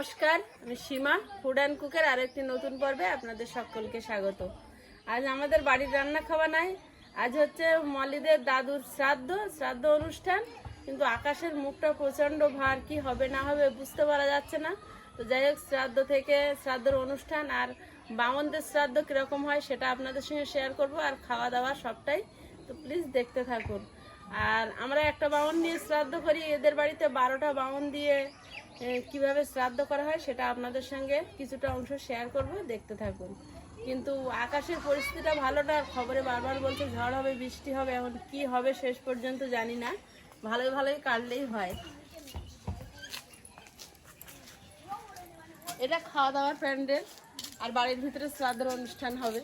নমস্কার, আমি সীমা food and কুকের আরেকটি নতুন পর্বে আপনাদের সকলকে স্বাগত। আজ আমাদের বাড়ির রান্না খাওয়া নাই, আজ হচ্ছে মলিদের দাদুর শ্রাদ্ধ শ্রাদ্ধ অনুষ্ঠান, কিন্তু আকাশের মুখটা প্রচণ্ড ভার, কি হবে না হবে বুঝতে পারা যাচ্ছে না। তো যাই হোক, শ্রাদ্ধ থেকে শ্রাদ্ধর অনুষ্ঠান আর বামনদের শ্রাদ্ধ কীরকম হয় সেটা আপনাদের সঙ্গে শেয়ার করব, আর খাওয়া দাওয়া সবটাই, তো প্লিজ দেখতে থাকুন। আর আমরা একটা বামন দিয়ে শ্রাদ্ধ করি, এদের বাড়িতে বারোটা বামন দিয়ে কীভাবে শ্রাদ্ধ করা হয় সেটা আপনাদের সঙ্গে কিছুটা অংশ শেয়ার করব, দেখতে থাকুন। কিন্তু আকাশের পরিস্থিতিটা ভালো না, খবরে বারবার বলছে ঝড় হবে, বৃষ্টি হবে, এখন কি হবে শেষ পর্যন্ত জানি না, ভালোই ভালোই কাটলেই হয়। এটা খাওয়া দাওয়ার প্যান্ডেল, আর বাড়ির ভিতরে শ্রাদ্ধের অনুষ্ঠান হবে।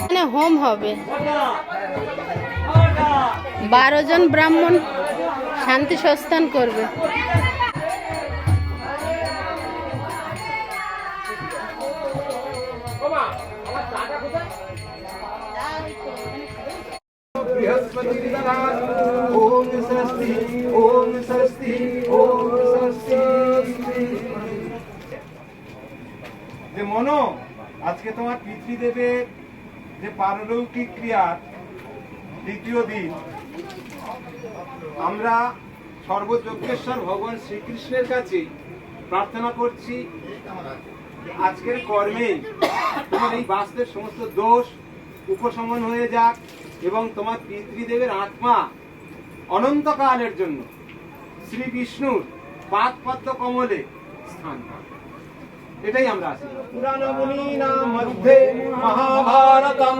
এখানে হোম হবে। বারো জন ব্রাহ্মণ শান্তি সস্থান করবে। আজকে তোমার পিতৃদেবের যে পারলৌকিক ক্রিয়ার দ্বিতীয় দিন, আমরা সর্বযজ্ঞেশ্বর ভগবান শ্রীকৃষ্ণের কাছে প্রার্থনা করছি আজকের কর্মে তোমার এই বাস্তের সমস্ত দোষ উপশমন হয়ে যাক এবং তোমার পিতৃদেবের আত্মা অনন্তকালের জন্য শ্রী বিষ্ণুর পদ্ম কমলে স্থান পাক এটাই আমরা আছি। পুরাণ মুনীনা মধ্যে মহাভারতম।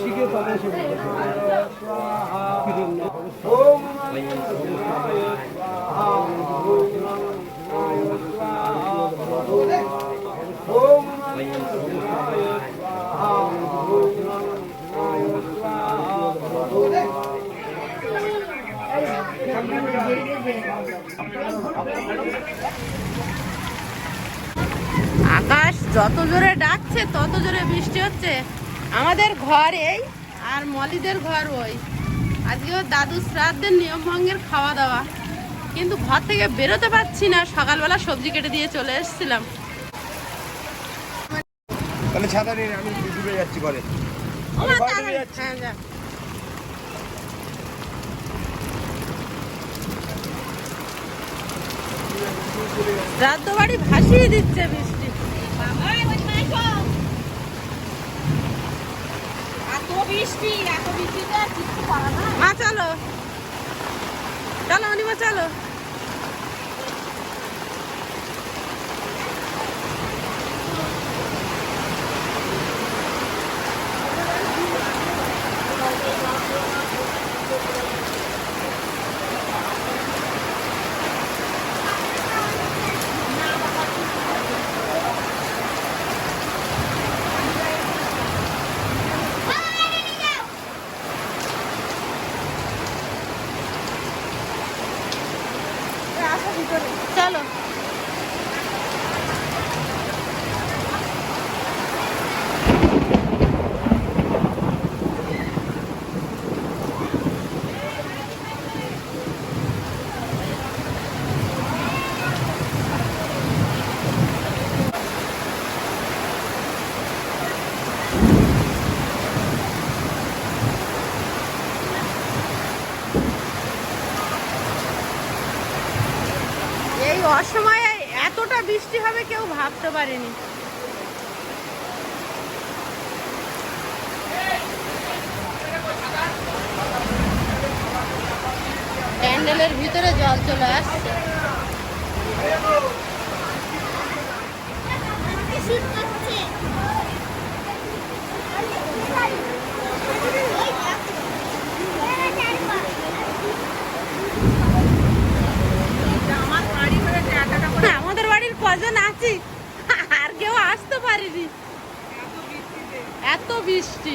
শিখে তবে সে আকাশ যত জোরে ডাকছে তত জোরে বৃষ্টি হচ্ছে। আমাদের ঘর এই আর মলিদের ঘর ওই। আজকে ওর দাদু শ্রাদ্ধের নিয়ম ভঙ্গের খাওয়া দাওয়া কিন্তু ঘর থেকে বেরোতে পারছি না সকালবেলা সবজি কেটে দিয়ে চলে এসেছিলাম। তাহলে ছাতা নিয়ে আমি ডুবে যাচ্ছি ঘরে। হ্যাঁ, যা। শ্রাদ্ধ বাড়ি ভাসিয়ে দিচ্ছে বৃষ্টি। মা চলো। চলো অনিমা চলো। হবে কেউ ভাবতে পারেনি। প্যান্ডেলের ভিতরে জল চলে আসছে আমাদের বাড়ির আর কেউ আসতে পারিনি। এত বৃষ্টি।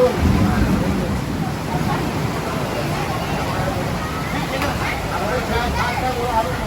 ভাত ও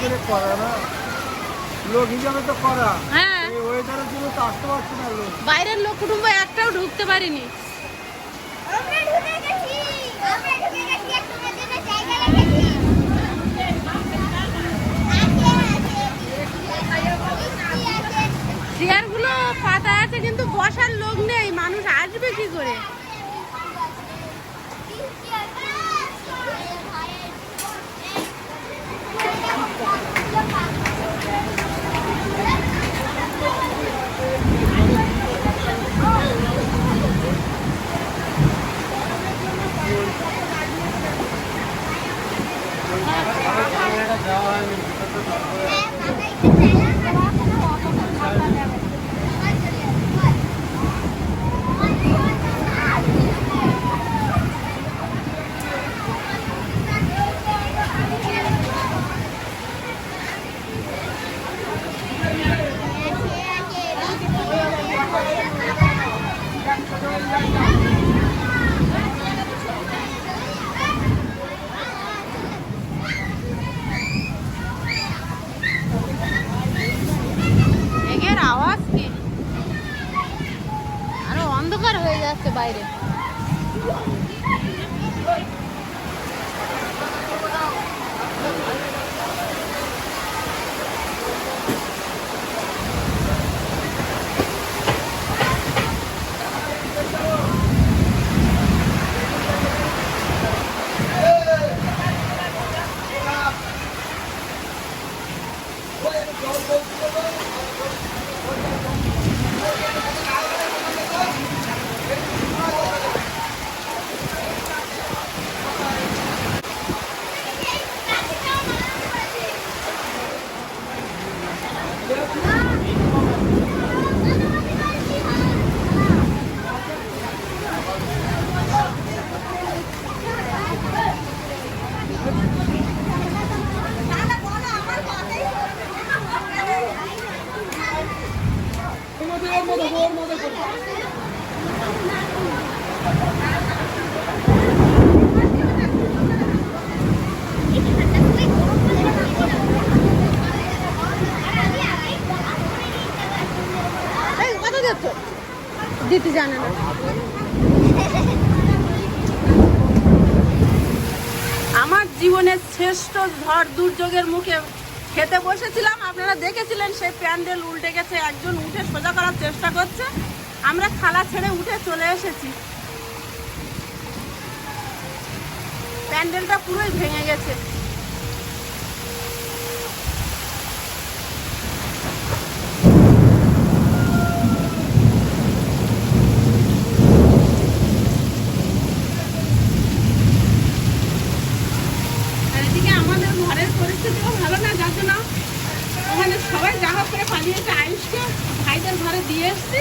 করে করা না? লোক হিসাবে তো করা। হ্যাঁ। এই ওয়েদারের জন্য তো আসতে পারছে না লোক। বাইরের লোক কুটুম্ব একটাও ঢুকতে পারিনি। চেয়ারগুলো পাতা আছে কিন্তু বসার লোক নেই। মানুষ আসবে কি করে? জানে না। আমার জীবনের শ্রেষ্ঠ ঝড় দুর্যোগের মুখে খেতে বসেছিলাম। আপনারা দেখেছিলেন সেই প্যান্ডেল উল্টে গেছে, একজন উঠে সোজা করার চেষ্টা করছে। আমরা খালা ছেড়ে উঠে চলে এসেছি। প্যান্ডেলটা পুরোই ভেঙে গেছে। এদিকে আমাদের ঘরের পরিস্থিতিও ভালো না, যার জন্য ওখানে সবাই যা হোক করে পালিয়েছে। আয়ুষকে ভাইদের ঘরে দিয়ে এসছে।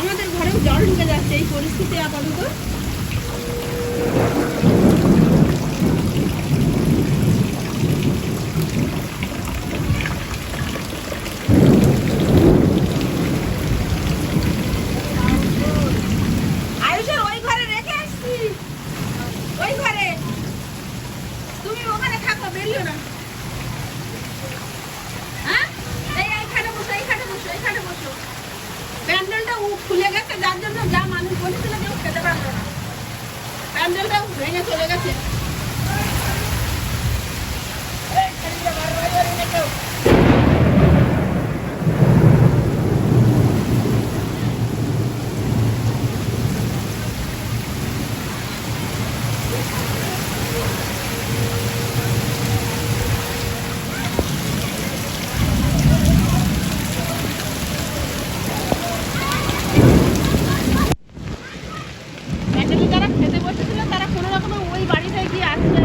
আমাদের ঘরেও জল ঢুকে যাচ্ছে এই পরিস্থিতি আপাতত আয়ুষের ওই ঘরে রেখে আসছি ওই ঘরে তুমি ওখানে থাকো বেরিও না হ্যাঁ এই এইখানে বসো এইখানে বসো এইখানে বসো প্যান্ডেলটা উ খুলে গেছে যার জন্য যা মানুষ বলেছিল কেউ খেতে পারবে না প্যান্ডেলটা ভেঙে চলে গেছে এই, ছেলেটা বার বার করে নিয়ে কেউ। প্যান্ডেলে যারা খেতে বসেছিল তারা কোনো রকমে ওই বাড়িটায় গিয়ে আসছে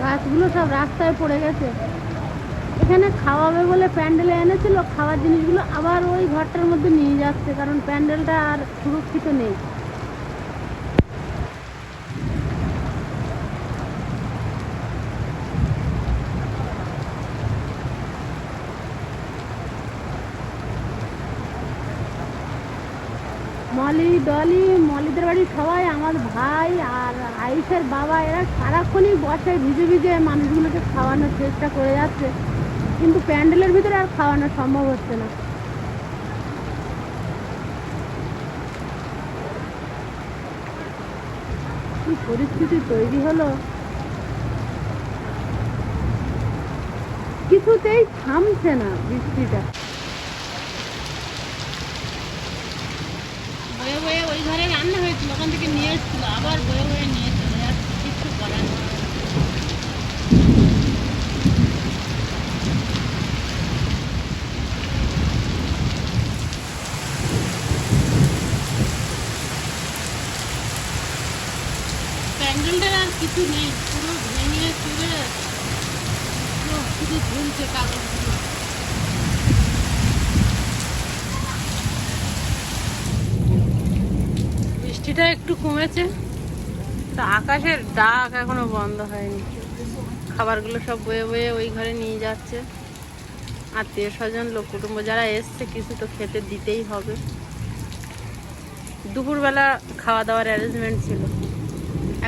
গাছগুলো সব রাস্তায় পড়ে গেছে। এখানে খাওয়াবে বলে প্যান্ডেলে এনেছিল, খাওয়ার জিনিসগুলো আবার ওই ঘরটার মধ্যে নিয়ে যাচ্ছে, কারণ প্যান্ডেলটা আর সুরক্ষিত নেই। মলি ডলি, মলিদের বাড়ির সবাই, আমার ভাই আর আয়ুষের বাবা, এরা সারাক্ষণই বর্ষায় ভিজে ভিজে মানুষগুলোকে খাওয়ানোর চেষ্টা করে যাচ্ছে। কিন্তু প্যান্ডেলের ভিতরে আর খাওয়ানো সম্ভব হচ্ছে না। কি পরিস্থিতি তৈরি হলো? কিছুতেই থামছে না বৃষ্টিটা। বয়ে ওই ঘরে রান্না হয়েছিল, ওখান থেকে নিয়ে এসেছিল, আবার বয়ে বয়ে নিয়ে চলে যাচ্ছে কিছু করার নেই। প্যান্ডেলটার আর কিছু নেই, পুরো ভেঙে চুরে পুরো শুধু ঝুলছে কাগজগুলো বৃষ্টিটা একটু কমেছে। তা আকাশের ডাক এখনও বন্ধ হয়নি। খাবারগুলো সব বয়ে বয়ে ওই ঘরে নিয়ে যাচ্ছে। আত্মীয় স্বজন, লোক কুটুম্ব যারা এসছে, কিছু তো খেতে দিতেই হবে। দুপুরবেলা খাওয়া দাওয়ার অ্যারেঞ্জমেন্ট ছিল।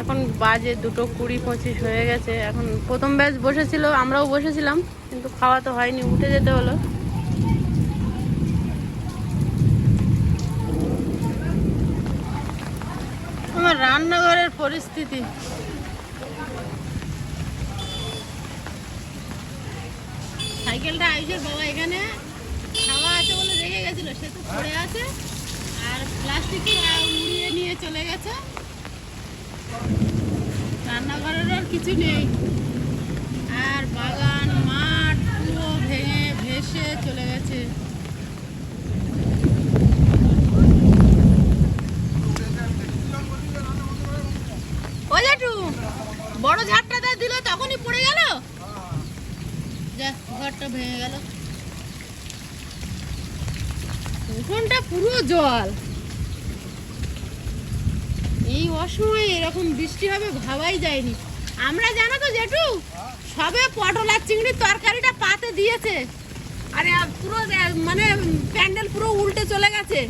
এখন বাজে দুটো কুড়ি পঁচিশ হয়ে গেছে। এখন প্রথম ব্যাচ বসেছিল, আমরাও বসেছিলাম, কিন্তু খাওয়া তো হয়নি, উঠে যেতে হলো। আমার রান্নাঘরের পরিস্থিতি। সাইকেলটা আইসের বাবা এখানে খাওয়া আছে বলে রেখে গেছিল, সে তো পড়ে আছে। আর প্লাস্টিকে উড়িয়ে নিয়ে চলে গেছে। রান্নাঘরের আর কিছু নেই। আর বাগান, মাঠ পুরো ভেঙে ভেসে চলে গেছে। জাটু বড় ঝাড়টা দিল তখনই পড়ে গেল। যা, ঘরটা ভেঙে গেল। উঠোনটা পুরো জল। এই অসময়ে এরকম বৃষ্টি হবে ভাবাই যায়নি। আমরা জানো তো জেঠু, সবে পটল আর চিংড়ির তরকারিটা পাতে দিয়েছে। আরে পুরো মানে প্যান্ডেল পুরো উল্টে চলে গেছে।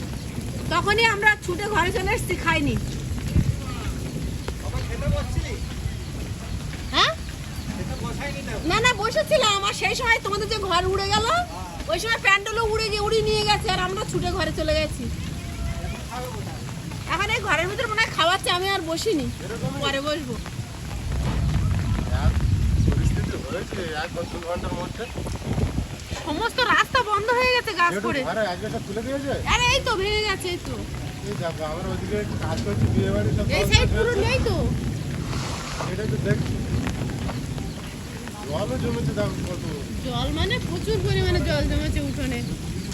তখনই আমরা ছুটে ঘরে চলে এসেছি, খাইনি। হ্যাঁ? না না বসেছিলাম আর সেই সময় তোমাদের যে ঘর উড়ে গেল ওই সময় প্যান্ডেলও উড়ে গিয়ে উড়িয়ে নিয়ে গেছে আর আমরা ছুটে ঘরে চলে গেছি। এখন এই ঘরের ভিতরে মনে হয় খাওয়াচ্ছে আমি আর বসিনি। পরে বসবো। সমস্ত রাস্তা বন্ধ হয়ে গেছে গাছ দিয়েছে? আরে এই তো ভেঙে গেছে এই তো। আমরা একটু কাজ করছি বিয়ে বাড়ি সব এই সাইড পুরো নেই তো। এটা একটু দেখছি জলও জমেছে দেখো কত। জল মানে প্রচুর পরিমাণে জল জমেছে উঠোনে।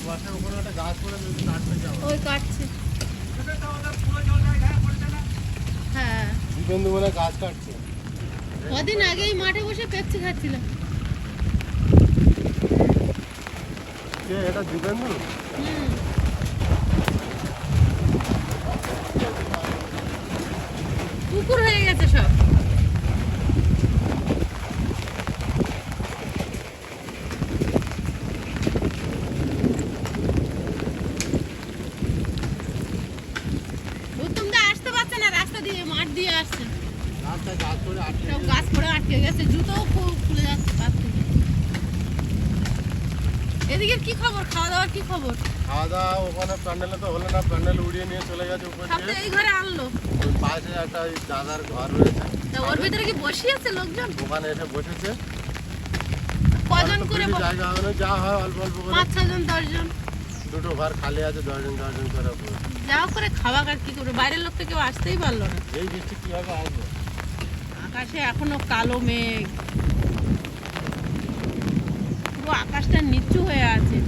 বাসার উপরে একটা গাছ পড়ে কাটতে ওই কাটছে। হ্যাঁ। দিগন্ধু বলে গাছ কাটছে। কদিন আগেই মাঠে বসে পেপসি খাচ্ছিলাম। কে এটা দিগন্ধু হুম। পুকুর হয়ে গেছে সব উত্তম দা আসতে পারছে না রাস্তা দিয়ে মাঠ দিয়ে আসছে রাস্তায় গাছ পড়ে আটকে সব গাছ পড়ে আটকে গেছে জুতোও খু- খুলে যাচ্ছে পার থেকে এদিকে কি খবর? খাওয়া দাওয়ার কি খবর? খাওয়া দাওয়া ওখানে প্যান্ডেলে তো হলো না প্যান্ডেল উড়িয়ে নিয়ে চলে গেছে উপর এই ঘরে আনলো। ওই পাশে একটা ওই দাদার ঘর রয়েছে। ওর ভিতরে কি বসিয়েছে লোকজন? ওখানে এসে বসেছে। কজন করে বসে? জায়গা হবে যা হয় অল্প অল্প করে। পাঁচ ছজন দশজন? দুটো ঘর খালি আছে দশজন দশজন করে। যা করে খাওয়া কার কি করবে। বাইরের লোক তো কেউ আসতেই পারল না। এই বৃষ্টি কীভাবে আসবে? আকাশে এখনও কালো মেঘ। পুরো আকাশটা নিচু হয়ে আছে।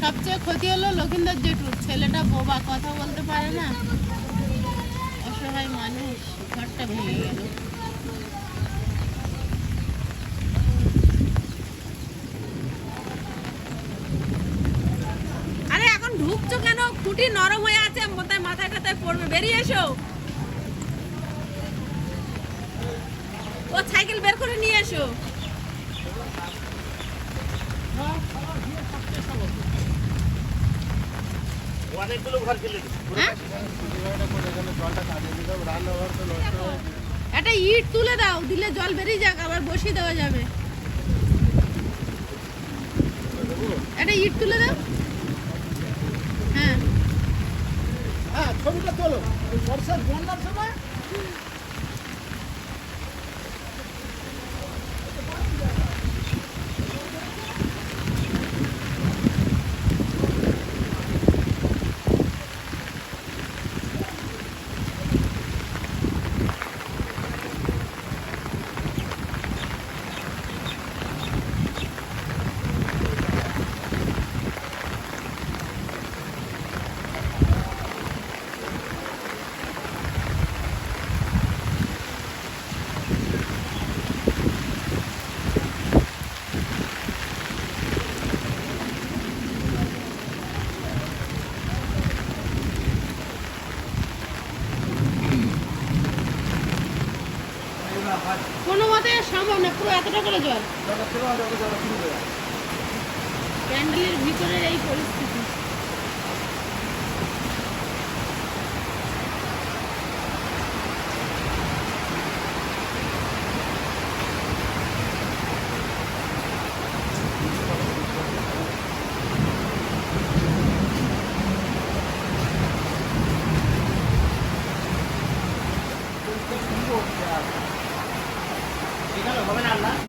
সবচেয়ে ক্ষতি হলো লক্ষিন্দর জেঠুর ছেলেটা বোবা, কথা বলতে পারে না। অসহায় মানুষ, ঘরটা ভেঙে গেল। আরে এখন ঢুকছো কেন? খুঁটি নরম হয়ে আছে, মাথায় মাথায় টাথায় পড়বে। বেরিয়ে এসো ও সাইকেল বের করে নিয়ে এসো হ্যাঁ কুড়িবাইটা করে এখানে জলটা কাটিয়ে দিতাম রান্নাঘর তো নষ্ট হয়ে? একটা ইট তুলে দাও দিলে জল বেরিয়ে যাক আবার বসিয়ে দেওয়া যাবে। একটা ইট তুলে দাও। হ্যাঁ। হ্যাঁ ছবিটা তোলো। বর্ষার বন্যার সময় কোনো মতে সম্ভব না পুরো এতটা করে জল। প্যান্ডেলের ভিতরের এই পরিস্থিতি।